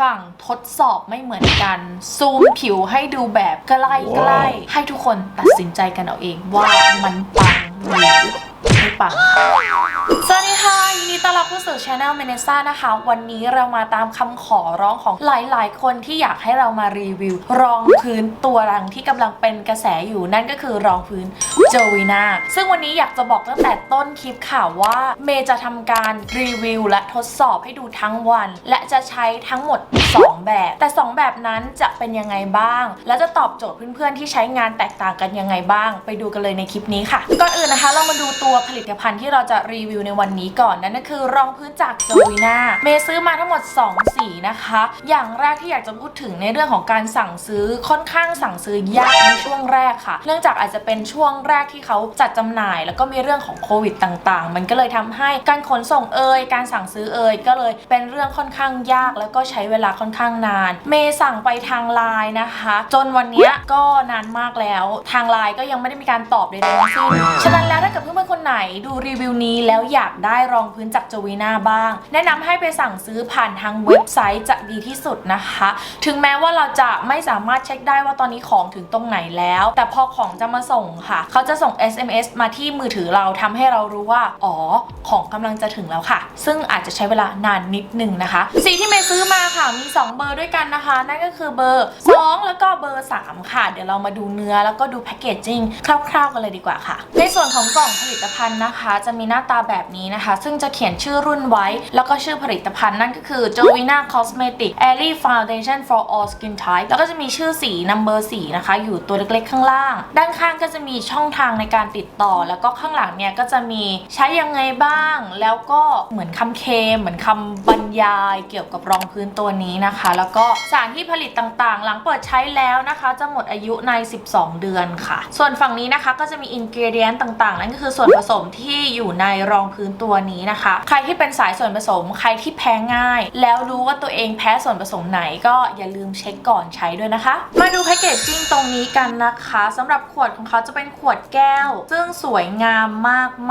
ฝั่งทดสอบไม่เหมือนกัน ซูมผิวให้ดูแบบใกล้ใกล้ๆ ให้ทุกคนตัดสินใจกันเอาเองว่ามันปังหรือไม่ปัง สวัสดีค่ะยินดี ต้อนรับเข้าสู่ช anel เมเนซ่านะคะ วันนี้เรามาตามคำขอร้องของหลาย ๆ คนที่อยากให้เรามารีวิว รองพื้นตัวรังที่กำลังเป็นกระแสอยู่นั่นก็คือรองพื้นเจวีนาซึ่งวันนี้อยากจะบอกตั้งแต่ต้นคลิปค่ะว่าเมย์จะทำการรีวิว และทดสอบให้ดูทั้งวัน และจะใช้ทั้งหมด 2 แบบ แต่ 2 แบบนั้นจะเป็นยังไงบ้าง และจะตอบโจทย์เพื่อน ๆ ที่ใช้งานแตกต่างกันยังไงบ้าง ไปดูกันเลยในคลิปนี้ค่ะก่อนอื่นนะคะ เรามาดูตัวผลิตภัณฑ์ที่เราจะรีวิวในวันนี้ก่อนนั่นก็คือรองพื้นจากโจวีนาเมย์ซื้อมาทั้งหมด 2 สีนะคะ อย่างแรกที่อยากจะพูดถึงในเรื่องของการสั่งซื้อค่อนข้างสั่งซื้อยากในช่วงแรกค่ะ เนื่องจากอาจจะเป็นช่วงแรกที่เขาจัดจำหน่าย แล้วก็มีเรื่องของโควิดต่างๆ มันก็เลยทำให้การขนส่งเอ่ยการสั่งซื้อเอ่ยก็เลยเป็นเรื่องค่อนข้างยากแล้วก็ใช้เวลาค่อนข้างนาน เมย์สั่งไปทางไลน์นะคะ จนวันนี้ก็นานมากแล้วทางไลน์ก็ยังไม่ได้มีการตอบใดๆทั้งสิ้นฉะนั้นแล้วถ้าเกิดเพื่อนๆคนไหนดูรีวิวนี้แล้วอยากได้รองพื้นจากจวีนาบ้าง แนะนำให้ไปสั่งซื้อผ่านทางเว็บไซต์จะดีที่สุดนะคะ ถึงแม้ว่าเราจะไม่สามารถเช็คได้ว่าตอนนี้ของถึงตรงไหนแล้ว แต่พอของจะมาส่งค่ะ เขาจะส่ง SMS มาที่มือถือเราทำให้เรารู้ว่า อ๋อ ของกำลังจะถึงแล้วค่ะ ซึ่งอาจจะใช้เวลานานนิดนึงนะคะ สีที่เมย์ซื้อมาค่ะ มี 2 เบอร์ด้วยกันนะคะ นั่นก็คือเบอร์ 2 แล้วก็เบอร์ 3 ค่ะ เดี๋ยวเรามาดูเนื้อแล้วก็ดูแพคเกจจิ้งคร่าวๆกันเลยดีกว่าค่ะ ในส่วนของกล่องผลิตภัณฑ์นะคะ จะมีหน้าตาแบบนี้นะคะ ซึ่งจะเขียนชื่อรุ่นไว้ แล้วก็ชื่อผลิตภัณฑ์นั่นก็คือ Jovina Cosmetic Airy Foundation for All Skin Type แล้วก็จะมีชื่อสี number 4 นะคะ อยู่ตัวเล็กๆข้างล่าง ด้านข้างก็จะมีช่องทางในการติดต่อ แล้วก็ข้างหลังเนี่ยก็จะมีใช้ยังไงบ้าง แล้วก็เหมือนคำเคม เหมือนคำบรรยายเกี่ยวกับรองพื้นตัวนี้นะคะ แล้วก็สารที่ผลิตต่างๆ หลังเปิดใช้แล้วนะคะ จะหมดอายุใน 12 เดือนค่ะ ส่วนฝั่งนี้นะคะก็จะมีอินเกเดียนต่างๆ นั่นก็คือส่วนผสมที่อยู่ในรองพื้นตัวนี้นะคะใครที่เป็นสายส่วนผสม ใครที่แพ้ง่าย แล้วรู้ว่าตัวเองแพ้ส่วนผสมไหนก็อย่าลืมเช็คก่อนใช้ด้วยนะคะ มาดูแพคเกจจิ้งตรงนี้กันนะคะสำหรับขวดของเขาจะเป็นขวดแก้ว ซึ่งสวยงาม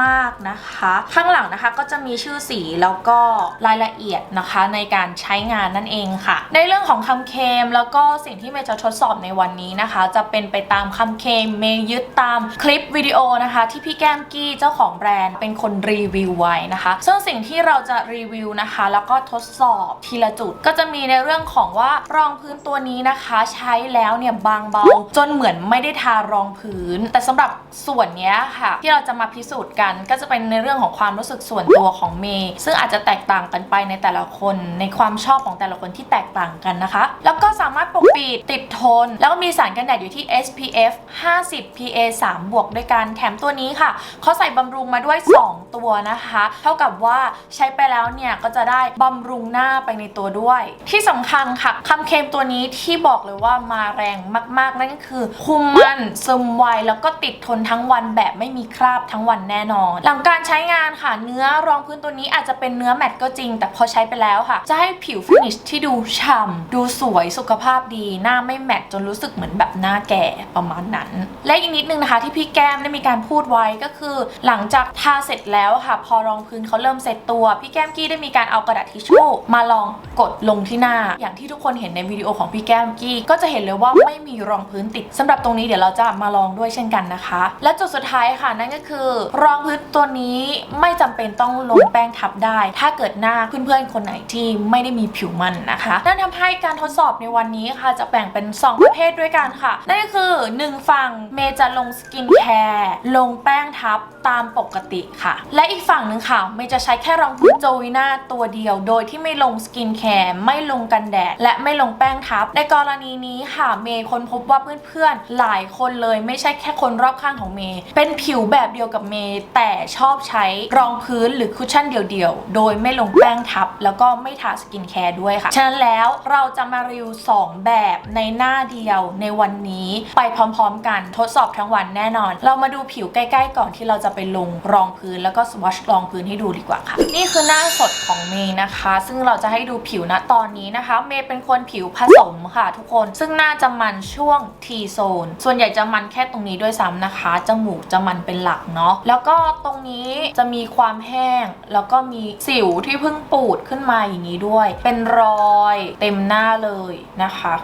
มากๆนะคะ ข้างหลังนะคะก็จะมีชื่อสีแล้วก็รายละเอียดนะคะในการใช้งานนั่นเองค่ะ ในเรื่องของคำเคลมแล้วก็สิ่งที่เมย์จะทดสอบในวันนี้นะคะ จะเป็นไปตามคำเคลมเมย์ยึดตามคลิปวิดีโอนะคะ ที่พี่แก้มกี้เจ้าของแบรนด์เป็นคนรีวิวไว้นะคะซึ่งสิ่งที่เราจะรีวิวนะคะ แล้วก็ทดสอบทีละจุด ก็จะมีในเรื่องของว่ารองพื้นตัวนี้นะคะ ใช้แล้วเนี่ยบางเบา จนเหมือนไม่ได้ทารองพื้น แต่สำหรับส่วนนี้ค่ะ ที่เราจะมาพิสูจน์กัน ก็จะเป็นในเรื่องของความรู้สึกส่วนตัวของเมย์ซึ่งอาจจะแตกต่างกันไปในแต่ละคนในความชอบของแต่ละคนที่แตกต่างกันนะคะ แล้วก็สามารถปกปิดติดทน แล้วก็มีสารกันแดดอยู่ที่ SPF 50 PA 3 บวกด้วยกันแถมตัวนี้ค่ะเขาใส่บำรุงมาด้วย 2 ตัวนะคะ เท่ากับว่าใช้ไปแล้วเนี่ยก็จะได้บำรุงหน้าไปในตัวด้วย ที่สำคัญค่ะคำเคมตัวนี้ที่บอกเลยว่ามาแรงมาก ๆ นั่นก็คือคุมมันซึมไวแล้วก็ติดทนทั้งวันแบบไม่มีคราบทั้งวันแน่นอน หลังการใช้งานค่ะเนื้อรองพื้นตัวนี้อาจจะเป็นเนื้อแมตต์ก็จริง แต่พอใช้ไปแล้วค่ะ จะให้ผิวฟินิชที่ดูฉ่ำดูสวยสุขภาพดี หน้าไม่แมตต์จนรู้สึกเหมือนแบบหน้าแก่ประมาณนั้น และอีกนิดนึงนะคะที่พี่แก้มได้มีการพูดไว้ก็คือ หลังจากทาเสร็จแล้วค่ะ พอรองพื้นเขาเริ่มเสร็จตัว พี่แก้มกี้ได้มีการเอากระดาษทิชชู่มาลองกดลงที่หน้า อย่างที่ทุกคนเห็นในวิดีโอของพี่แก้มกี้ ก็จะเห็นเลยว่าไม่มีรองพื้นติดสำหรับตรงนี้เดี๋ยวเราจะมาลองด้วยเช่นกันนะคะ และจุดสุดท้ายค่ะนั่นก็คือ รองพื้นตัวนี้ไม่จำเป็นต้องลงแป้งทับได้ ถ้าเกิดหน้าเพื่อนๆคนไหนที่ไม่ได้มีผิวมันนะคะนั่นทำให้การทดสอบในวันนี้ค่ะจะแบ่งเป็น 2 ประเภทด้วยกันค่ะ นั่นก็คือ 1 ฝั่งเมย์จะลงสกินแคร์ลงแป้งทับตามปกติค่ะ และอีกฝั่งหนึ่งค่ะเมย์จะใช้แค่รองพื้นโจวิน่าตัวเดียว โดยที่ไม่ลงสกินแคร์ไม่ลงกันแดด และไม่ลงแป้งทับ ในกรณีนี้ค่ะเมย์ค้นพบว่าเพื่อนๆ หลายคนเลยไม่ใช่แค่คนรอบข้างของเมย์เป็นผิวแบบเดียวกับเมย์แต่ชอบใช้รองพื้นหรือคุชชั่นเดียวๆ โดยไม่ลงแป้งทับ แล้วก็ไม่ทาสกินแคร์ด้วยค่ะ ฉะนั้นแล้วเราจะมารีวิว2 แบบในหน้าเดียวในวันนี้ไปพร้อมๆ กันทดสอบทั้งวันแน่นอน เรามาดูผิวใกล้ๆ ก่อนที่เราจะไปลงรองพื้นแล้วก็สวอชรองพื้นให้ดูดีกว่าว่าค่ะ นี่คือหน้าสดของเมย์นะคะ ซึ่งเราจะให้ดูผิวณตอนนี้นะคะ เมย์เป็นคนผิวผสมค่ะ ทุกคน ซึ่งหน่าจะมันช่วง T zone ส่วนใหญ่จะมันแค่ตรงนี้ด้วยซ้ำนะคะ จมูกจะมันเป็นหลักเนาะ แล้วก็ตรงนี้จะมีความแห้ง แล้วก็มีสิวที่เพิ่งปูดขึ้นมาอย่างนี้ด้วย เป็นรอยเต็มหน้าเลยนะคะ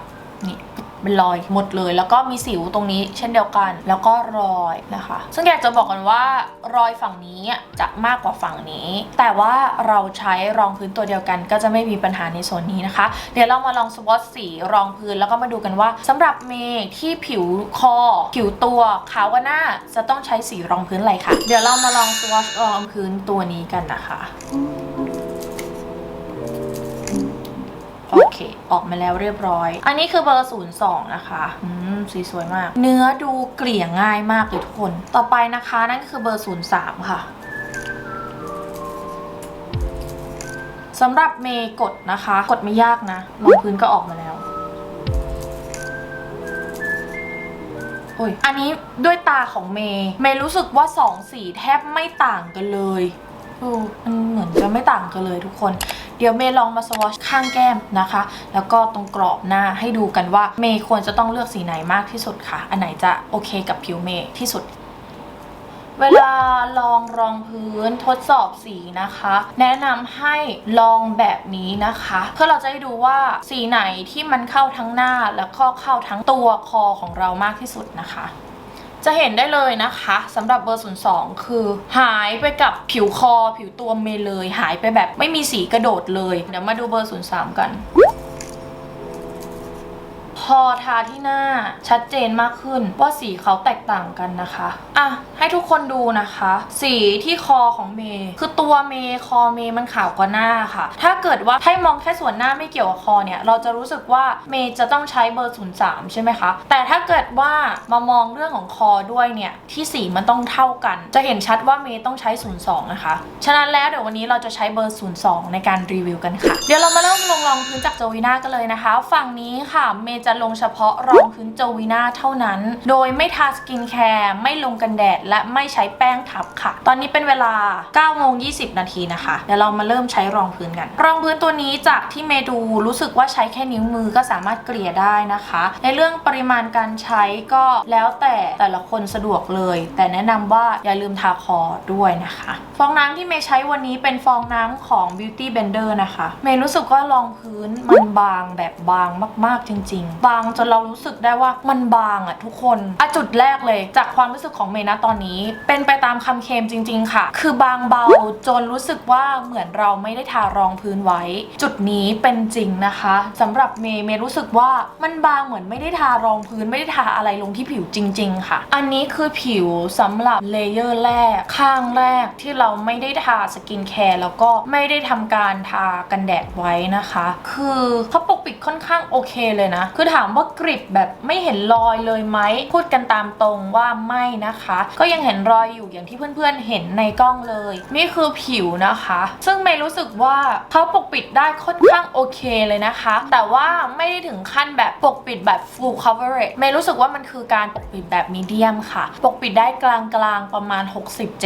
นี่ เป็นรอยหมดเลย แล้วก็มีสิวตรงนี้เช่นเดียวกัน แล้วก็รอยนะคะ ซึ่งอยากจะบอกกันว่ารอยฝั่งนี้จะมากกว่าฝั่งนี้ แต่ว่าเราใช้รองพื้นตัวเดียวกัน ก็จะไม่มีปัญหาในโซนนี้นะคะ เดี๋ยวเรามาลองสวอตสีรองพื้นแล้วก็มาดูกันว่าสำหรับเมย์ที่ผิวคอ ผิวตัวขาวกว่าหน้าจะต้องใช้สีรองพื้นอะไรค่ะ เดี๋ยวเรามาลองสวอตรองพื้นตัวนี้กันนะคะ โอเค ออกมาแล้วเรียบร้อย อันนี้คือเบอร์ 02 นะคะอืมสีสวยมาก เนื้อดูเกลี่ยง่ายมากเลยทุกคน ต่อไปนะคะนั่นก็คือเบอร์ 03 ค่ะสำหรับเมย์กดนะคะ กดไม่ยากนะรองพื้นก็ออกมาแล้วโอ้ยอันนี้ด้วยตาของเมย์เมย์รู้สึกว่าสองสีแทบไม่ต่างกันเลยโอ้มันเหมือนจะไม่ต่างกันเลยทุกคน เดี๋ยวเมย์ลองมาสวอชข้างแก้มนะคะ แล้วก็ตรงกรอบหน้าให้ดูกันว่าเมย์ควรจะต้องเลือกสีไหนมากที่สุดค่ะ อันไหนจะโอเคกับผิวเมย์ที่สุดเวลาลองรองพื้นทดสอบสีนะคะ แนะนำให้ลองแบบนี้นะคะ เพื่อเราจะได้ดูว่าสีไหนที่มันเข้าทั้งหน้าแล้วก็เข้าทั้งตัวคอของเรามากที่สุดนะคะ จะเห็นได้เลยนะคะสำหรับเบอร์ 02 คือ หายไปกับผิวคอผิวตัวเมเลย หายไปแบบไม่มีสีกระโดดเลย เดี๋ยวมาดูเบอร์ 03 กัน พอทาที่หน้าชัดเจนมากขึ้นว่าสีเขาแตกต่างกันนะคะอะให้ทุกคนดูนะคะ สีที่คอของเมย์คือตัวเมย์คอเมย์มันขาวกว่าหน้าค่ะ ถ้าเกิดว่าให้มองแค่ส่วนหน้าไม่เกี่ยวกับคอเนี่ยเราจะรู้สึกว่าเมย์จะต้องใช้เบอร์ 03 ใช่ไหมคะ แต่ถ้าเกิดว่ามามองเรื่องของคอด้วยเนี่ยที่สีมันต้องเท่ากัน จะเห็นชัดว่าเมย์ต้องใช้ 02 นะคะ ฉะนั้นแล้วเดี๋ยววันนี้เราจะใช้เบอร์ 02 ในการรีวิวกันค่ะ เดี๋ยวเรามาเริ่มลงรองพื้นจากโจวีน่ากันเลยนะคะ ฝั่งนี้ค่ะเมย์จะลงเฉพาะรองพื้นโจวีนาเท่านั้น โดยไม่ทาสกินแคร์ไม่ลงกันแดด และไม่ใช้แป้งทับค่ะ ตอนนี้เป็นเวลา9โมง20 นาทีนะคะ เดี๋ยวเรามาเริ่มใช้รองพื้นกัน รองพื้นตัวนี้จากที่เมดูรู้สึกว่าใช้แค่นิ้วมือก็สามารถเกลี่ยได้นะคะ ในเรื่องปริมาณการใช้ก็แล้วแต่แต่ละคนสะดวกเลย แต่แนะนำว่าอย่าลืมทาคอด้วยนะคะ ฟองน้ำที่เมย์ใช้วันนี้เป็นฟองน้ำของ Beauty Blender นะคะ เมย์รู้สึกว่ารองพื้นมันบางแบบบางมาก ๆจริง ๆบางจนเรารู้สึกได้ว่ามันบางอะทุกคนอะจุดแรกเลยจากความรู้สึกของเมย์นะตอนนี้ เป็นไปตามคำเคมจริง ๆ ค่ะ คือบางเบาจนรู้สึกว่าเหมือนเราไม่ได้ทารองพื้นไว้ จุดนี้เป็นจริงนะคะสำหรับเมย์เมย์รู้สึกว่ามันบางเหมือนไม่ได้ทารองพื้นไม่ได้ทาอะไรลงที่ผิวจริง ๆ ค่ะ อันนี้คือผิวสำหรับเลเยอร์แรกข้างแรกที่เราไม่ได้ทาสกินแคร์แล้วก็ไม่ได้ทำการทากันแดดไว้นะคะ คือเขาปกปิดค่อนข้างโอเคเลยนะคือถามว่ากริบแบบไม่เห็นรอยเลยไหมพูดกันตามตรงว่าไม่นะคะ ก็ยังเห็นรอยอยู่อย่างที่เพื่อนๆเห็นในกล้องเลย นี่คือผิวนะคะ ซึ่งเมย์รู้สึกว่าเขาปกปิดได้ค่อนข้างโอเคเลยนะคะ แต่ว่าไม่ได้ถึงขั้นแบบปกปิดแบบ full coverage เมย์รู้สึกว่ามันคือการปกปิดแบบมีเดียมค่ะ ปกปิดได้กลางๆประมาณ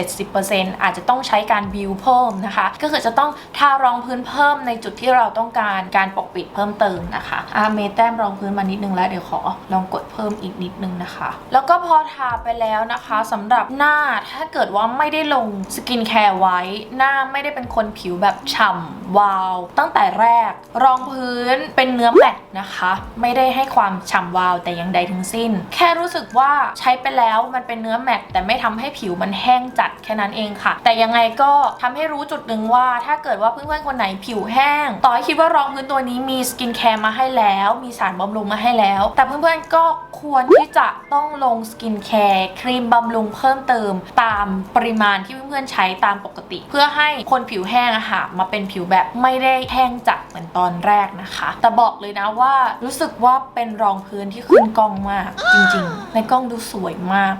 60-70%อาจจะต้องใช้การบิวเพิ่มนะคะ ก็คือจะต้องทารองพื้นเพิ่มในจุดที่เราต้องการการปกปิดเพิ่มเติมนะคะอาเมย์แต้มรองพื้นมานิดนึงแล้วเดี๋ยวขอลองกดเพิ่มอีกนิดนึงนะคะ แล้วก็พอทาไปแล้วนะคะสำหรับหน้าถ้าเกิดว่าไม่ได้ลงสกินแคร์ไว้ หน้าไม่ได้เป็นคนผิวแบบฉ่ำวาว ตั้งแต่แรก รองพื้นเป็นเนื้อแมตนะคะ ไม่ได้ให้ความฉ่ำวาวแต่อย่างใดทั้งสิ้น แค่รู้สึกว่าใช้ไปแล้วมันเป็นเนื้อแมตแต่ไม่ทำให้ผิวมันแห้งจัดแค่นั้นเองค่ะ แต่ยังไงก็ทำให้รู้จุดหนึ่งว่า ถ้าเกิดว่าเพื่อนๆคนไหนผิวแห้ง ต่อให้คิดว่ารองพื้นตัวนี้มีสกินแคร์มาให้แล้ว มีสารบำรุงมาให้แล้ว แต่เพื่อนๆก็ควรที่จะต้องลงสกินแคร์ครีมบำรุงเพิ่มเติม ตามปริมาณที่เพื่อนๆใช้ตามปกติ เพื่อให้คนผิวแห้งอะค่ะมาเป็นผิวแบบแบบไม่ได้แห้งจัดเหมือนตอนแรกนะคะ แต่บอกเลยนะว่ารู้สึกว่าเป็นรองพื้นที่ขึ้นกล้องมาก จริงๆ ในกล้องดูสวยมาก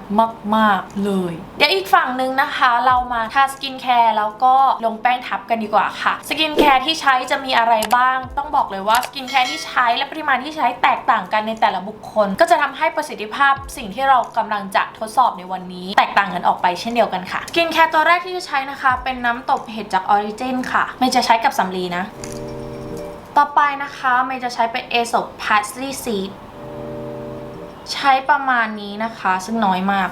มากๆเลย เดี๋ยวอีกฝั่งหนึ่งนะคะ เรามาทาสกินแคร์แล้วก็ลงแป้งทับกันดีกว่าค่ะ สกินแคร์ที่ใช้จะมีอะไรบ้าง ต้องบอกเลยว่าสกินแคร์ที่ใช้และปริมาณที่ใช้แตกต่างกันในแต่ละบุคคล ก็จะทำให้ประสิทธิภาพสิ่งที่เรากำลังจะทดสอบในวันนี้ แตกต่างกันออกไปเช่นเดียวกันค่ะสกินแคร์ตัวแรกที่จะใช้นะคะ เป็นน้ำตบเห็ดจากออริจินค่ะไม่จะใช้กับสำลีนะ ต่อไปนะคะเมย์จะใช้เป็นเอส p พาสลี y seed ใช้ประมาณนี้นะคะ ซึ่งน้อยมาก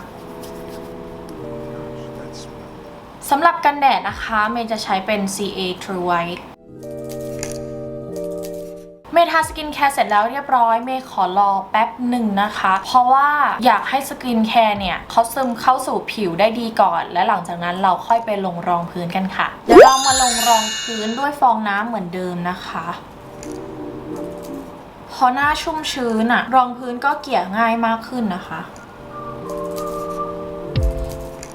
สำหรับกันแดดนะคะ เมย์จะใช้เป็น CA True White เมย์ทาสกินแคร์เสร็จแล้วเรียบร้อย เมย์ขอรอแป๊บหนึ่งนะคะ เพราะว่าอยากให้สกินแคร์เนี่ยเขาซึมเข้าสู่ผิวได้ดีก่อน และหลังจากนั้นเราค่อยไปลงรองพื้นกันค่ะ เดี๋ยวเรามาลงรองพื้นด้วยฟองน้ำเหมือนเดิมนะคะพอหน้าชุ่มชื้นอะรองพื้นก็เกี่ยง่ายมากขึ้นนะคะ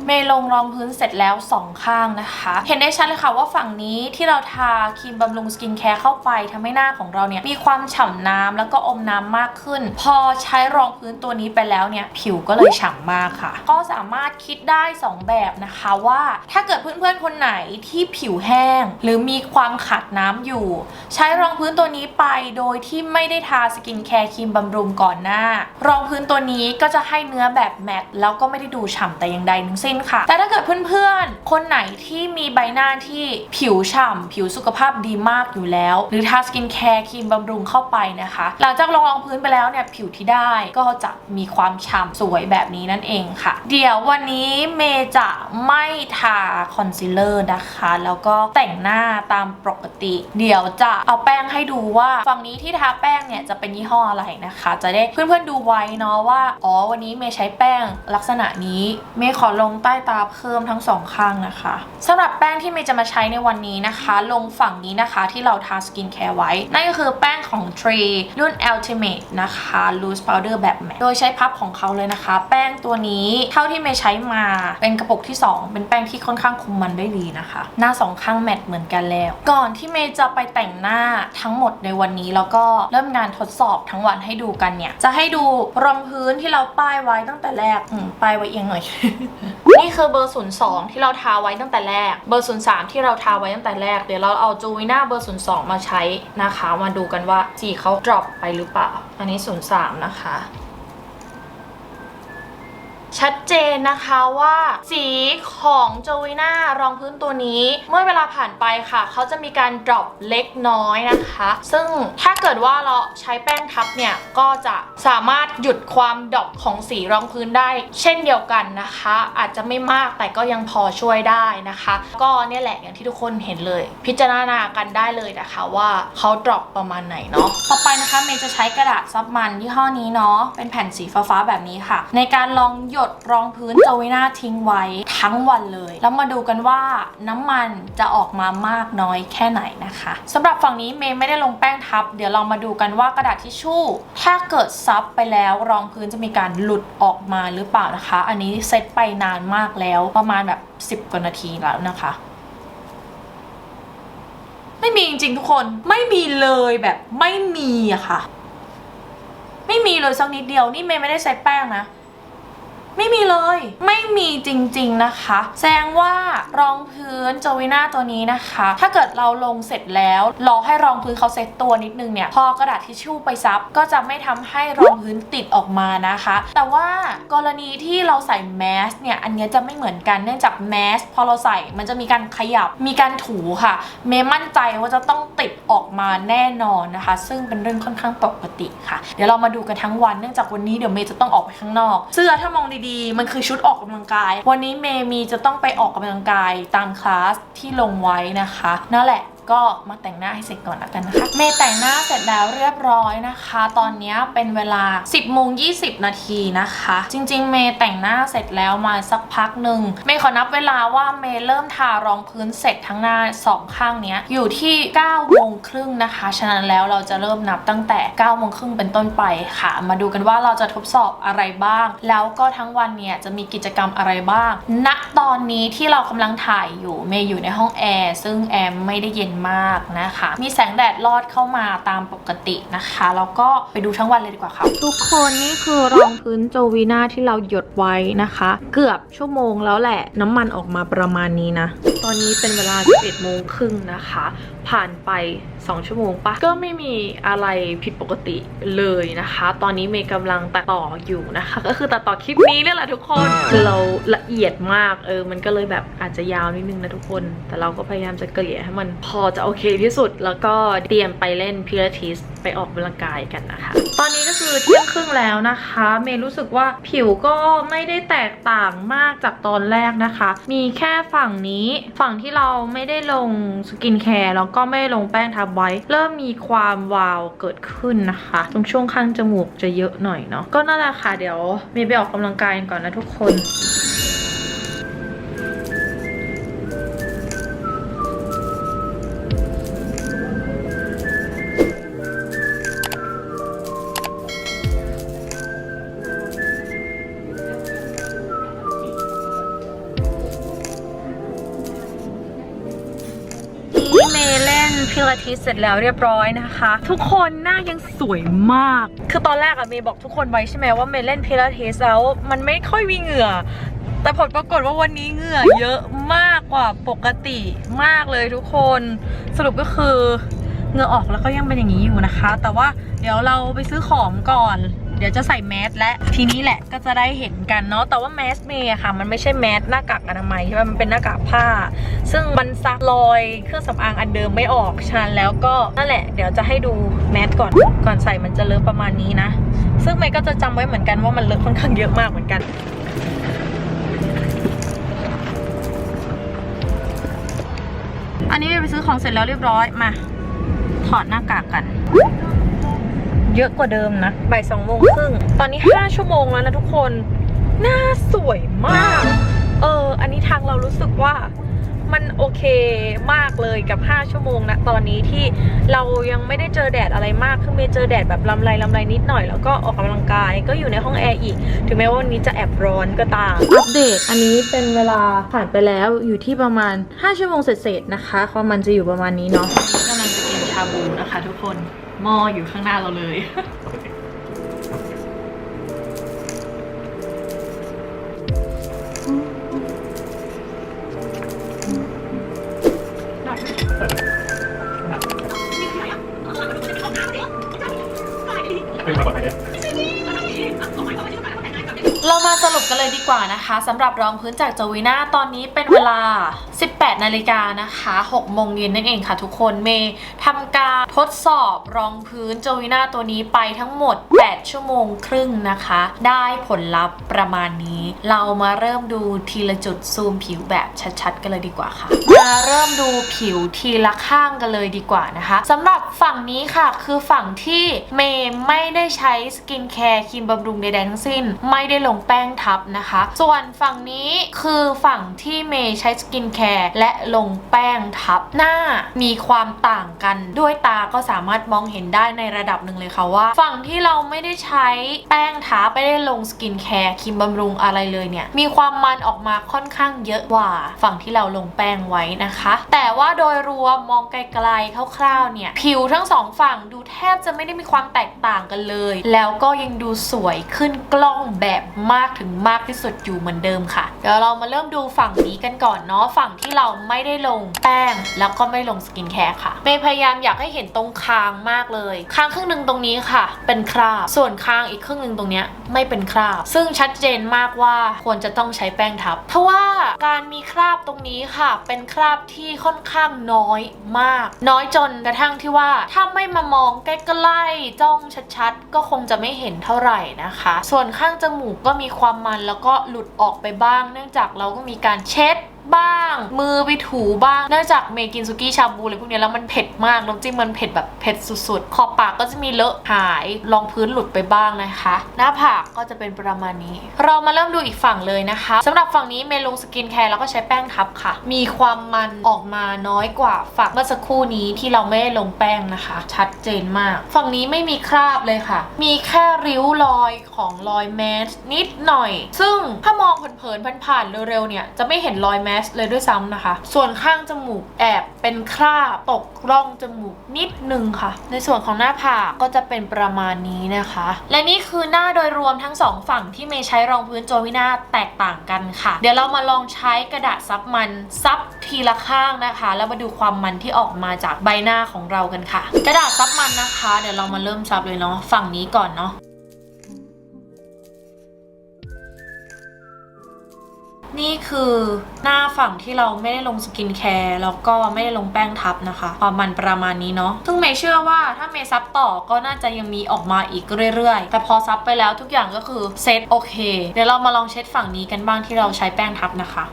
เมย์ลงรองพื้นเสร็จแล้วสองข้างนะคะ เห็นได้ชัดเลยค่ะว่าฝั่งนี้ที่เราทาครีมบำรุงสกินแคร์เข้าไปทำให้หน้าของเราเนี่ยมีความฉ่ำน้ำแล้วก็อมน้ำมากขึ้น พอใช้รองพื้นตัวนี้ไปแล้วเนี่ยผิวก็เลยฉ่ำมากค่ะ ก็สามารถคิดได้ 2 แบบนะคะว่าถ้าเกิดเพื่อนๆคนไหนที่ผิวแห้ง หรือมีความขัดน้ำอยู่ ใช้รองพื้นตัวนี้ไปโดยที่ไม่ได้ทาสกินแคร์ครีมบำรุงก่อนหน้า รองพื้นตัวนี้ก็จะให้เนื้อแบบแมตต์แล้วก็ไม่ได้ดูฉ่ำแต่อย่างใดทั้งสิ้นค่ะ แต่ถ้าเกิดเพื่อนๆ คนไหนที่มีใบหน้าที่ผิวฉ่ำผิวสุขภาพดีมากอยู่แล้ว หรือทาสกินแคร์ครีมบำรุงเข้าไปนะคะ หลังจากลงรองพื้นไปแล้วเนี่ยผิวที่ได้ก็จะมีความฉ่ำสวยแบบนี้นั่นเองค่ะ เดี๋ยววันนี้เมย์จะไม่ทาคอนซีลเลอร์นะคะ แล้วก็แต่งหน้าตามปกติ เดี๋ยวจะเอาแป้งให้ดูว่าฝั่งนี้ที่ทาแป้งเนี่ยจะเป็นยี่ห้ออะไรนะคะ จะได้เพื่อนๆดูไว้เนาะว่าอ๋อวันนี้เมย์ใช้แป้งลักษณะนี้เมย์ขอลงใต้ตาเพิ่มทั้งสองข้างนะคะสำหรับแป้งที่เมย์จะมาใช้ในวันนี้นะคะ ลงฝั่งนี้นะคะที่เราทาสกินแคร์ไว้ นั่นก็คือแป้งของ Tree รุ่น Ultimate นะคะ Loose Powder แบบแมตโดยใช้พับของเขาเลยนะคะ แป้งตัวนี้เท่าที่เมย์ใช้มาเป็นกระปุกที่ 2 เป็นแป้งที่ค่อนข้างคุมมันได้ดีนะคะ หน้าสองข้างแมตเหมือนกันแล้ว ก่อนที่เมย์จะไปแต่งหน้าทั้งหมดในวันนี้แล้วก็เริ่มงานทดสอบทั้งวันให้ดูกันเนี่ยจะให้ดูรองพื้นที่เราป้ายไว้ตั้งแต่แรกป้ายไว้เอียงหน่อยนี่คือเบอร์ 02 ที่เราทาไว้ตั้งแต่แรก เบอร์ 03 ที่เราทาไว้ตั้งแต่แรก เดี๋ยวเราเอาจูวิน่าเบอร์ 02 มาใช้นะคะ มาดูกันว่าสีเขาดรอปไปหรือเปล่า อันนี้ 03 นะคะ ชัดเจนนะคะว่าสีของโจวิน่ารองพื้นตัวนี้ เมื่อเวลาผ่านไปค่ะ เขาจะมีการ drop เล็กน้อยนะคะ ซึ่งถ้าเกิดว่าเราใช้แป้งทับเนี่ยก็จะสามารถหยุดความ drop ของสีรองพื้นได้ เช่นเดียวกันนะคะ อาจจะไม่มากแต่ก็ยังพอช่วยได้นะคะ ก็เนี่ยแหละอย่างที่ทุกคนเห็นเลย พิจารณากันได้เลยนะคะว่าเขา drop ประมาณไหนเนาะต่อไปนะคะเมย์จะใช้กระดาษซับมันยี่ห้อนี้เนาะเป็นแผ่นสีฟ้าๆแบบนี้ค่ะ ในการลองหยดรองพื้นโจวิน่าทิ้งไว้ทั้งวันเลย แล้วมาดูกันว่าน้ำมันจะออกมามากน้อยแค่ไหนนะคะสำหรับฝั่งนี้เมย์ไม่ได้ลงแป้งทับ เดี๋ยวเรามาดูกันว่ากระดาษทิชชู่ ถ้าเกิดซับไปแล้วรองพื้นจะมีการหลุดออกมาหรือเปล่านะคะ อันนี้เซตไปนานมากแล้วประมาณแบบ 10 กว่านาทีแล้วนะคะไม่มีจริงๆทุกคนไม่มีเลยแบบไม่มีอะค่ะ ไม่มีเลยสักนิดเดียวนี่เมย์ไม่ได้ใช้แป้งนะ ไม่มีเลย ไม่มีจริงๆนะคะ แสดงว่ารองพื้นโจวิน่าตัวนี้นะคะ ถ้าเกิดเราลงเสร็จแล้วรอให้รองพื้นเขาเซ็ตตัวนิดนึงเนี่ย พอกระดาษทิชชู่ไปซับก็จะไม่ทำให้รองพื้นติดออกมานะคะ แต่ว่ากรณีที่เราใส่แมสเนี่ยอันนี้จะไม่เหมือนกันเนื่องจากแมสพอเราใส่มันจะมีการขยับมีการถูค่ะ เมย์มั่นใจว่าจะต้องติดออกมาแน่นอนนะคะ ซึ่งเป็นเรื่องค่อนข้างปกติค่ะ เดี๋ยวเรามาดูกันทั้งวันเนื่องจากวันนี้เดี๋ยวเมย์จะต้องออกไปข้างนอก เสื้อถ้ามองดีๆ มันคือชุดออกกำลังกาย วันนี้เมย์มีจะต้องไปออกกำลังกายตามคลาสที่ลงไว้นะคะ นั่นแหละ ก็มาแต่งหน้าให้เสร็จก่อนแล้วกันนะคะเมย์แต่งหน้าเสร็จแล้วเรียบร้อยนะคะ ตอนนี้เป็นเวลา 10โมง20 นาทีนะคะ จริง ๆ เมย์แต่งหน้าเสร็จแล้วมาสักพักหนึ่งเมย์ขอนับเวลาว่าเมย์เริ่มทารองพื้นเสร็จทั้งหน้าสองข้างเนี้ยอยู่ที่9โมงครึ่งนะคะ ฉะนั้นแล้วเราจะเริ่มนับตั้งแต่9โมงครึ่งเป็นต้นไปค่ะ มาดูกันว่าเราจะทดสอบอะไรบ้าง แล้วก็ทั้งวันเนี่ยจะมีกิจกรรมอะไรบ้างณตอนนี้ที่เรากำลังถ่ายอยู่เมย์อยู่ในห้องแอร์ซึ่งแอร์ไม่ได้เย็นมากนะคะ มีแสงแดดลอดเข้ามาตามปกตินะคะ แล้วก็ไปดูทั้งวันเลยดีกว่าค่ะ ทุกคนนี่คือรองพื้นโจวีนาที่เราหยดไว้นะคะ เกือบชั่วโมงแล้วแหละน้ำมันออกมาประมาณนี้นะ ตอนนี้เป็นเวลา11โมงครึ่งนะคะ ผ่านไป 2 ชั่วโมงปะก็ไม่มีอะไรผิดปกติเลยนะคะ ตอนนี้เมย์กำลังตัดต่ออยู่นะคะ ก็คือตัดต่อคลิปนี้เนี่ยแหละทุกคนคือเราละเอียดมากเออมันก็เลยแบบอาจจะยาวนิดนึงนะทุกคน แต่เราก็พยายามจะเกลี่ยให้มันพอจะโอเคที่สุด แล้วก็เตรียมไปเล่นพิลาทิสไปออกกำลังกายกันนะคะ ตอนนี้ก็คือเที่ยงครึ่งแล้วนะคะ เมย์รู้สึกว่าผิวก็ไม่ได้แตกต่างมากจากตอนแรกนะคะ มีแค่ฝั่งนี้ฝั่งที่เราไม่ได้ลงสกินแคร์แล้วก็ไม่ได้ลงแป้งทับไว้ เริ่มมีความวาวเกิดขึ้นนะคะ ตรงช่วงข้างจมูกจะเยอะหน่อยเนาะก็นั่นแหละค่ะเดี๋ยวเมย์ไปออกกำลังกายกันก่อนนะทุกคน ล่นพิลาทิสเสร็จแล้วเรียบร้อยนะคะ ทุกคนหน้ายังสวยมาก คือตอนแรกอะเมย์บอกทุกคนไว้ใช่ไหมว่าเมย์เล่นพิลาทิสแล้วมันไม่ค่อยมีเหงื่อแต่ผลปรากฏว่าวันนี้เหงื่อเยอะมากกว่าปกติมากเลยทุกคนสรุปก็คือเหงื่อออกแล้วก็ยังเป็นอย่างนี้อยู่นะคะ แต่ว่าเดี๋ยวเราไปซื้อของก่อน เดี๋ยวจะใส่แมสและทีนี้แหละก็จะได้เห็นกันเนาะแต่ว่าแมสเมย์ค่ะ มันไม่ใช่แมสหน้ากากอนามัยใช่ไหมมันเป็นหน้ากากผ้า ซึ่งมันซักรอยเครื่องสำอางอันเดิมไม่ออกฉะนันแล้วก็นั่นแหละเดี๋ยวจะให้ดูแมสก่อนก่อนใส่มันจะเลอะประมาณนี้นะ ซึ่งเมย์ก็จะจำไว้เหมือนกันว่ามันเลอะค่อนข้างเยอะมากเหมือนกันอันนี้ไปซื้อของเสร็จแล้วเรียบร้อยมา ถอดหน้ากากกัน เยอะกว่าเดิมนะบ่ายสองโมงครึ่งตอนนี้ห้าชั่วโมงแล้วนะทุกคนหน้าสวยมาก เออ อันนี้ทางเรารู้สึกว่ามันโอเคมากเลยกับ 5 ชั่วโมงนะตอนนี้ที่เรายังไม่ได้เจอแดดอะไรมากคือเมย์เจอแดดแบบลำไรลำไรนิดหน่อย แล้วก็ออกกำลังกายก็อยู่ในห้องแอร์อีก ถึงแม้ว่าวันนี้จะแอบร้อนก็ตาม อัปเดตอันนี้เป็นเวลาผ่านไปแล้วอยู่ที่ประมาณ 5 ชั่วโมงเศษๆนะคะ ความมันจะอยู่ประมาณนี้เนาะกำลังจะกิน ชาบูนะคะทุกคนหม้ออยู่ข้างหน้าเราเลย ว่านะคะสำหรับรองพื้นจากจวีน่าตอนนี้เป็นเวลา 18 นาฬิกานะคะ6โมงเย็นนั่นเองค่ะทุกคนเมย์ทำการทดสอบรองพื้นจวีน่าตัวนี้ไปทั้งหมด 8 ชั่วโมงครึ่งนะคะ ได้ผลลัพธ์ประมาณนี้ เรามาเริ่มดูทีละจุดซูมผิวแบบชัดๆ กันเลยดีกว่าค่ะ มาเริ่มดูผิวทีละข้างกันเลยดีกว่านะคะสำหรับฝั่งนี้ค่ะคือฝั่งที่เมย์ไม่ได้ใช้สกินแคร์ครีมบำรุงใดๆทั้งสิ้น ไม่ได้ลงแป้งทับนะคะส่วนฝั่งนี้คือฝั่งที่เมย์ใช้สกินแคร์และลงแป้งทับหน้ามีความต่างกัน ด้วยตาก็สามารถมองเห็นได้ในระดับหนึ่งเลยค่ะว่า ฝั่งที่เราไม่ได้ใช้แป้งทับไม่ได้ลงสกินแคร์ครีมบำรุงอะไรเลยเนี่ย มีความมันออกมาค่อนข้างเยอะกว่า ฝั่งที่เราลงแป้งไว้นะคะ แต่ว่าโดยรวมมองไกลๆคร่าวๆเนี่ย ผิวทั้งสองฝั่งดูแทบจะไม่ได้มีความแตกต่างกันเลย แล้วก็ยังดูสวยขึ้นกล้องแบบมากถึงมากที่สุดอยู่เหมือนเดิมค่ะ เดี๋ยวเรามาเริ่มดูฝั่งนี้กันก่อนเนาะฝั่งที่เราไม่ได้ลงแป้งแล้วก็ไม่ลงสกินแคร์ค่ะเมย์พยายามอยากให้เห็นตรงคางมากเลยคางครึ่งหนึ่งตรงนี้ค่ะ เป็นคราบส่วนคางอีกครึ่งหนึ่งตรงเนี้ยไม่เป็นคราบ ซึ่งชัดเจนมากว่าควรจะต้องใช้แป้งทับ เพราะว่าการมีคราบตรงนี้ค่ะ เป็นคราบที่ค่อนข้างน้อยมาก น้อยจนกระทั่งที่ว่าถ้าไม่มามองใกล้ๆจ้องชัดๆ ก็คงจะไม่เห็นเท่าไหร่นะคะ ส่วนข้างจมูกก็มีความมันแล้วก็หลุดออกไปบ้าง เนื่องจากเราก็มีการเช็ด บ้าง มือไปถูบ้างเนื่องจากเมกินซุกี้ชาบูอะไรพวกนี้แล้วมันเผ็ดมากน้ำจิ้มมันเผ็ดแบบเผ็ดสุดๆ ขอบปากก็จะมีเลอะหายรองพื้นหลุดไปบ้างนะคะ หน้าผากก็จะเป็นประมาณนี้ เรามาเริ่มดูอีกฝั่งเลยนะคะสำหรับฝั่งนี้เมลงสกินแคร์แล้วก็ใช้แป้งทับค่ะ มีความมันออกมาน้อยกว่าฝั่งเมื่อสักครู่นี้ที่เราไม่ได้ลงแป้งนะคะ ชัดเจนมาก ฝั่งนี้ไม่มีคราบเลยค่ะ มีแค่ริ้วรอยของรอยแมสนิดหน่อย ซึ่งถ้ามองเผินๆผ่านๆเร็วๆเนี่ยจะไม่เห็นรอยแมสเลยด้วยซ้ำนะคะ ส่วนข้างจมูกแอบเป็นคราบตกร่องจมูกนิดนึงค่ะ ในส่วนของหน้าผากก็จะเป็นประมาณนี้นะคะ และนี่คือหน้าโดยรวมทั้งสองฝั่งที่เมย์ใช้รองพื้นโจวิน่าแตกต่างกันค่ะ เดี๋ยวเรามาลองใช้กระดาษซับมันซับทีละข้างนะคะ แล้วมาดูความมันที่ออกมาจากใบหน้าของเรากันค่ะ กระดาษซับมันนะคะ เดี๋ยวเรามาเริ่มซับเลยเนาะฝั่งนี้ก่อนเนาะ นี่คือหน้าฝั่งที่เราไม่ได้ลงสกินแคร์แล้วก็ไม่ได้ลงแป้งทับนะคะความมันประมาณนี้เนาะซึ่งเมย์เชื่อว่าถ้าเมย์ซับต่อก็น่าจะยังมีออกมาอีกเรื่อยๆ แต่พอซับไปแล้วทุกอย่างก็คือเซตโอเค เดี๋ยวเรามาลองเช็ดฝั่งนี้กันบ้างที่เราใช้แป้งทับนะคะ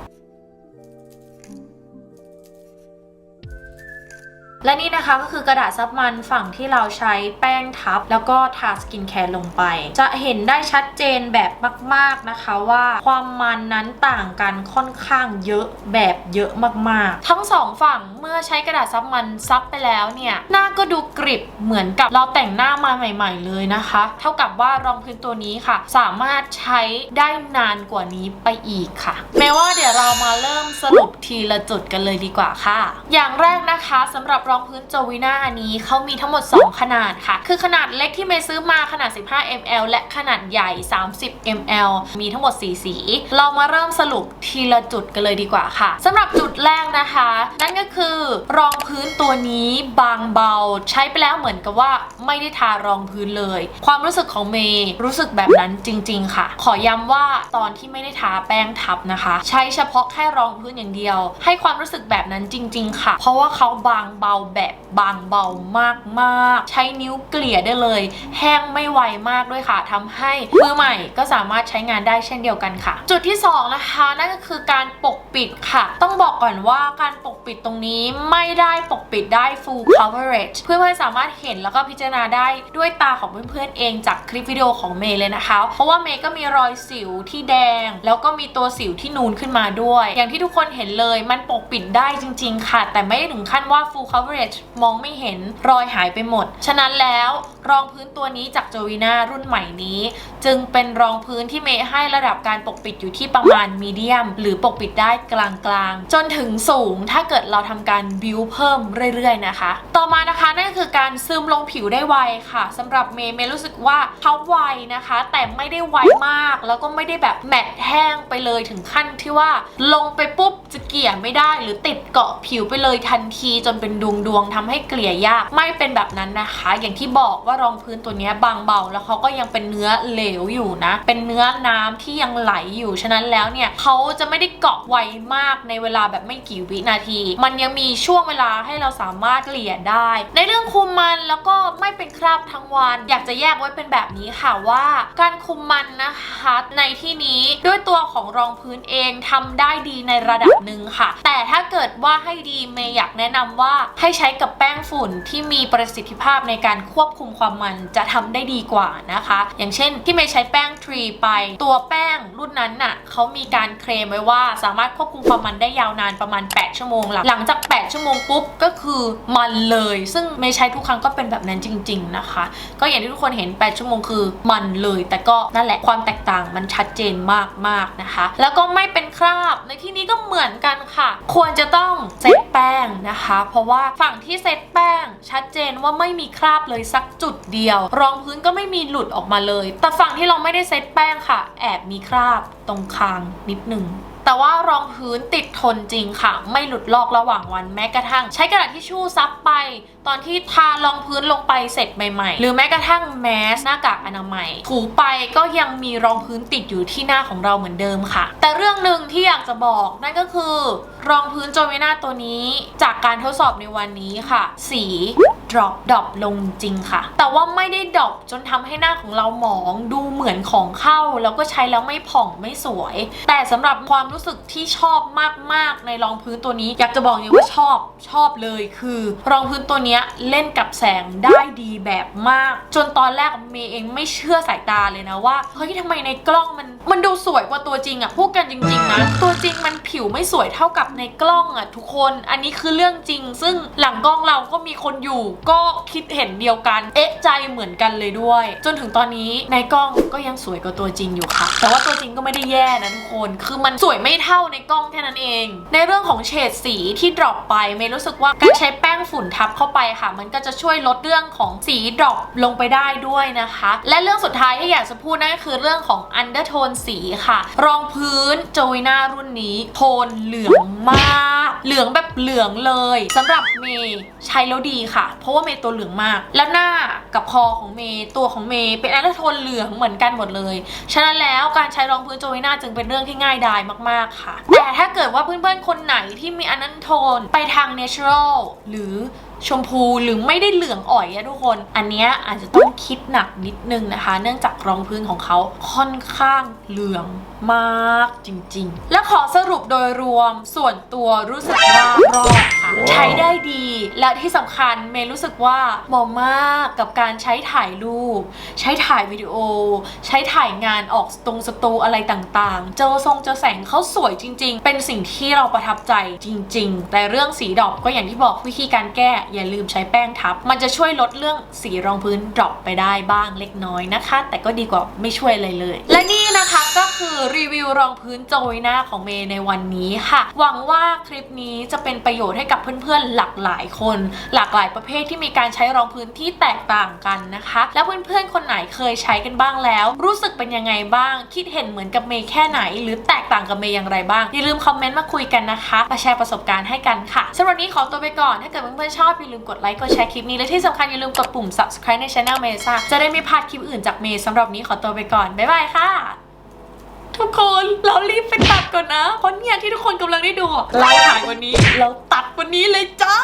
และนี่นะคะก็คือกระดาษซับมันฝั่งที่เราใช้แป้งทับ แล้วก็ทาสกินแคร์ลงไป จะเห็นได้ชัดเจนแบบมาก ๆนะคะว่าความมันนั้นต่างกันค่อนข้างเยอะแบบเยอะมากๆ ทั้งสองฝั่งเมื่อใช้กระดาษซับมันซับไปแล้วเนี่ยหน้าก็ดูกริบเหมือนกับเราแต่งหน้ามาใหม่ ๆ เลยนะคะ เท่ากับว่ารองพื้นตัวนี้ค่ะ สามารถใช้ได้นานกว่านี้ไปอีกค่ะ แม้ว่าเดี๋ยวเรามาเริ่มสรุปทีละจุดกันเลยดีกว่าค่ะ อย่างแรกนะคะสำหรับรองพื้นโจวิน่าอันนี้เขามีทั้งหมด 2 ขนาดค่ะ คือขนาดเล็กที่เมย์ซื้อมาขนาด 15 ml และขนาดใหญ่ 30 ml มีทั้งหมด 4 สี เรามาเริ่มสรุปทีละจุดกันเลยดีกว่าค่ะสำหรับจุดแรกนะคะ นั่นก็คือรองพื้นตัวนี้บางเบา ใช้ไปแล้วเหมือนกับว่าไม่ได้ทารองพื้นเลย ความรู้สึกของเมย์รู้สึกแบบนั้นจริง ๆ ค่ะ ขอย้ำว่าตอนที่ไม่ได้ทาแป้งทับนะคะ ใช้เฉพาะแค่รองพื้นอย่างเดียว ให้ความรู้สึกแบบนั้นจริง ๆ ค่ะ เพราะว่าเขาบางเบาแบบบางเบามากๆ ใช้นิ้วเกลี่ยได้เลย แห้งไม่ไวมากด้วยค่ะทำให้มือใหม่ก็สามารถใช้งานได้เช่นเดียวกันค่ะ จุดที่สองนะคะ นั่นก็คือการปกปิดค่ะ ต้องบอกก่อนว่าการปกปิดตรงนี้ไม่ได้ปกปิดได้ full coverage เพื่อนๆสามารถเห็นแล้วก็พิจารณาได้ด้วยตาของเพื่อนๆเองจากคลิปวิดีโอของเมย์เลยนะคะ เพราะว่าเมย์ก็มีรอยสิวที่แดง แล้วก็มีตัวสิวที่นูนขึ้นมาด้วย อย่างที่ทุกคนเห็นเลยมันปกปิดได้จริง ๆ ค่ะ แต่ไม่ถึงขั้นว่า full coverage มองไม่เห็นรอยหายไปหมด ฉะนั้นแล้วรองพื้นตัวนี้จากโจวีนารุ่นใหม่นี้ จึงเป็นรองพื้นที่เมย์ให้ระดับการปกปิดอยู่ที่ประมาณมีเดียม หรือปกปิดได้กลางๆ จนถึงสูงถ้าเกิดเราทำการบิวเพิ่มเรื่อยๆนะคะ ต่อมานะคะนั่นคือการซึมลงผิวได้ไวค่ะสำหรับเมย์เมย์รู้สึกว่าเขาไวนะคะ แต่ไม่ได้ไวมาก แล้วก็ไม่ได้แบบแมตต์แห้งไปเลยถึงขั้นที่ว่า ลงไปปุ๊บจะเกลี่ยไม่ได้หรือติดเกาะผิวไปเลยทันทีจนเป็นดวงดวงๆทำให้เกลี่ยยาก ไม่เป็นแบบนั้นนะคะ อย่างที่บอกว่ารองพื้นตัวนี้บางเบา แล้วเขาก็ยังเป็นเนื้อเหลวอยู่นะ เป็นเนื้อน้ำที่ยังไหลอยู่ฉะนั้นแล้วเนี่ยเขาจะไม่ได้เกาะไวมากในเวลาแบบไม่กี่วินาที มันยังมีช่วงเวลาให้เราสามารถเกลี่ยได้ ในเรื่องคุมมันแล้วก็ไม่เป็นคราบทั้งวันอยากจะแยกไว้เป็นแบบนี้ค่ะว่าการคุมมันนะคะในที่นี้ด้วยตัวของรองพื้นเองทำได้ดีในระดับหนึ่งค่ะ แต่ถ้าเกิดว่าให้ดีเมย์อยากแนะนำว่าให้ใช้กับแป้งฝุ่นที่มีประสิทธิภาพในการควบคุมความมันจะทำได้ดีกว่านะคะ อย่างเช่นที่เมย์ใช้แป้งทรีไป ตัวแป้งรุ่นนั้นน่ะเขามีการเคลมไว้ว่าสามารถควบคุมความมันได้ยาวนานประมาณ 8 ชั่วโมงหลังหลังจาก 8 ชั่วโมงปุ๊บก็คือมันเลย ซึ่งเมย์ใช้ทุกครั้งก็เป็นแบบนั้นจริง ๆนะคะ ก็อย่างที่ทุกคนเห็น 8 ชั่วโมงคือมันเลย แต่ก็นั่นแหละความแตกต่างมันชัดเจนมากๆนะคะ แล้วก็ไม่เป็นคราบในที่นี้ก็เหมือนกันค่ะ ควรจะต้องเซ็ตแป้งนะคะ เพราะว่าฝั่งที่เซตแป้ง ชัดเจนว่าไม่มีคราบเลยสักจุดเดียว รองพื้นก็ไม่มีหลุดออกมาเลย แต่ฝั่งที่เราไม่ได้เซตแป้งค่ะ แอบมีคราบตรงคางนิดหนึ่งแต่ว่ารองพื้นติดทนจริงค่ะ ไม่หลุดลอกระหว่างวันแม้กระทั่ง ใช้กระดาษทิชชู่ซับไปตอนที่ทารองพื้นลงไปเสร็จใหม่ ๆ หรือแม้กระทั่งแมสหน้ากากอนามัย ถูไปก็ยังมีรองพื้นติดอยู่ที่หน้าของเราเหมือนเดิมค่ะ แต่เรื่องหนึ่งที่อยากจะบอกนั่นก็คือ รองพื้นโจเวน่าตัวนี้ จากการทดสอบในวันนี้ค่ะ สีดรอปดรอปลงจริงค่ะ แต่ว่าไม่ได้ดรอปจนทำให้หน้าของเราหมองดูเหมือนของเข้า แล้วก็ใช้แล้วไม่ผ่องไม่สวย แต่สำหรับความรู้สึกที่ชอบมากๆในรองพื้นตัวนี้ อยากจะบอกเลยว่าชอบชอบเลยคือ รองพื้นตัวนี้นี้เล่นกับแสงได้ดีแบบมาก จนตอนแรกเมย์เองไม่เชื่อสายตาเลยนะว่าเฮ้ยทำไมในกล้องมันมันดูสวยกว่าตัวจริงอะพูดกันจริงๆนะตัวจริงมันผิวไม่สวยเท่ากับในกล้องอะทุกคน อันนี้คือเรื่องจริง ซึ่งหลังกล้องเราก็มีคนอยู่ ก็คิดเห็นเดียวกันเอ๊ะใจเหมือนกันเลยด้วย จนถึงตอนนี้ในกล้องก็ยังสวยกว่าตัวจริงอยู่ค่ะ แต่ว่าตัวจริงก็ไม่ได้แย่นะทุกคน คือมันสวยไม่เท่าในกล้องแค่นั้นเอง ในเรื่องของเฉดสีที่ดรอปไปเมย์รู้สึกว่าการใช้แป้งฝุ่นทับเข้าไปค่ะ มันก็จะช่วยลดเรื่องของสีดรอปลงไปได้ด้วยนะคะ และเรื่องสุดท้ายที่อยากจะพูดนั่นก็คือเรื่องของ undertone สีค่ะ รองพื้นโจยนารุ่นนี้ โทนเหลืองมาก เหลืองแบบเหลืองเลยสำหรับเมย์ใช้แล้วดีค่ะ เพราะว่าเมย์ตัวเหลืองมาก แล้วหน้ากับคอของเมย์ตัวของเมย์เป็น undertone เหลืองเหมือนกันหมดเลย ฉะนั้นแล้วการใช้รองพื้นโจยนาจึงเป็นเรื่องที่ง่ายดายมากๆค่ะ แต่ถ้าเกิดว่าเพื่อนๆคนไหนที่มีอันนั้นโทนไปทาง natural หรือ ชมพูหรือไม่ได้เหลืองอ่อยอะทุกคน อันเนี้ยอาจจะต้องคิดหนักนิดนึงนะคะ เนื่องจากรองพื้นของเขาค่อนข้างเหลือง มากจริงๆ และขอสรุปโดยรวมส่วนตัวรู้สึกว่ารอดค่ะ ใช้ได้ดี และที่สำคัญเมย์รู้สึกว่าเหมาะมากกับการใช้ถ่ายรูป ใช้ถ่ายวิดีโอ ใช้ถ่ายงานออกตรงสตูอะไรต่างๆ เจอทรงเจอแสงเขาสวยจริง ๆ เป็นสิ่งที่เราประทับใจจริง ๆ แต่เรื่องสีดรอปก็อย่างที่บอกวิธีการแก้อย่าลืมใช้แป้งทับ มันจะช่วยลดเรื่องสีรองพื้นดรอปไปได้บ้างเล็กน้อยนะคะ แต่ก็ดีกว่าไม่ช่วยอะไรเลย และนี่นะคะก็คือรีวิวรองพื้นโจยหน้าของเมย์ในวันนี้ค่ะ หวังว่าคลิปนี้จะเป็นประโยชน์ให้กับเพื่อนๆหลากหลายคน หลากหลายประเภทที่มีการใช้รองพื้นที่แตกต่างกันนะคะ แล้วเพื่อนๆคนไหนเคยใช้กันบ้างแล้ว รู้สึกเป็นยังไงบ้าง คิดเห็นเหมือนกับเมย์แค่ไหน หรือแตกต่างกับเมย์อย่างไรบ้างอย่าลืมคอมเมนต์มาคุยกันนะคะมาแชร์ประสบการณ์ให้กันค่ะสำหรับนี้ขอตัวไปก่อนถ้าเกิดเพื่อนๆชอบอย่าลืมกดไลค์กดแชร์คลิปนี้และที่สำคัญอย่าลืมกดปุ่ม subscribe ใน channel เมซ่าจะได้ไม่พลาดคลิปอื่นจากเมย์สำหรับนนี้ขอตัวไปก่อนบ๊ายบายค่ะ ทุกคนเรารีบไปตัดก่อนนะเพราะเนี่ยที่ทุกคนกำลังได้ดูอะเราถ่ายวันนี้ เราตัดวันนี้เลยจ้า